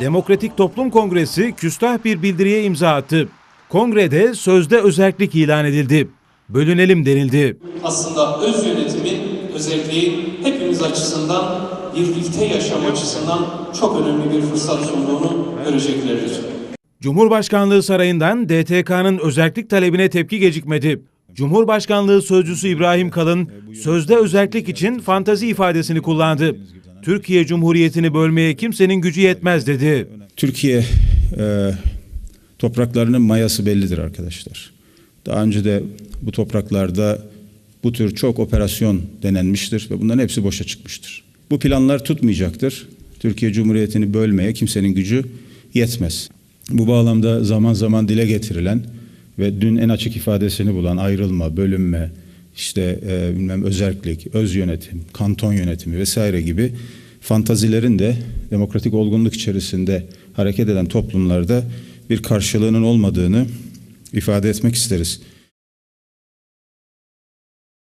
Demokratik Toplum Kongresi küstah bir bildiriye imza attı. Kongrede sözde özellik ilan edildi. Bölünelim denildi. aslında öz yönetimin özelliği hepimiz açısından birlikte yaşam açısından çok önemli bir fırsat sunduğunu göreceklerdir. Cumhurbaşkanlığı Sarayı'ndan DTK'nın özellik talebine tepki gecikmedi. Cumhurbaşkanlığı Sözcüsü İbrahim Kalın, sözde özellik için fantazi ifadesini kullandı. Türkiye Cumhuriyeti'ni bölmeye kimsenin gücü yetmez dedi. Türkiye e, topraklarının mayası bellidir arkadaşlar. Daha önce de bu topraklarda bu tür çok operasyon denenmiştir ve bunların hepsi boşa çıkmıştır. Bu planlar tutmayacaktır. Türkiye Cumhuriyeti'ni bölmeye kimsenin gücü yetmez. Bu bağlamda zaman zaman dile getirilen ve dün en açık ifadesini bulan ayrılma, bölünme, işte e, bilmem özerklik, öz yönetim, kanton yönetimi vesaire gibi fantazilerin de demokratik olgunluk içerisinde hareket eden toplumlarda bir karşılığının olmadığını ifade etmek isteriz.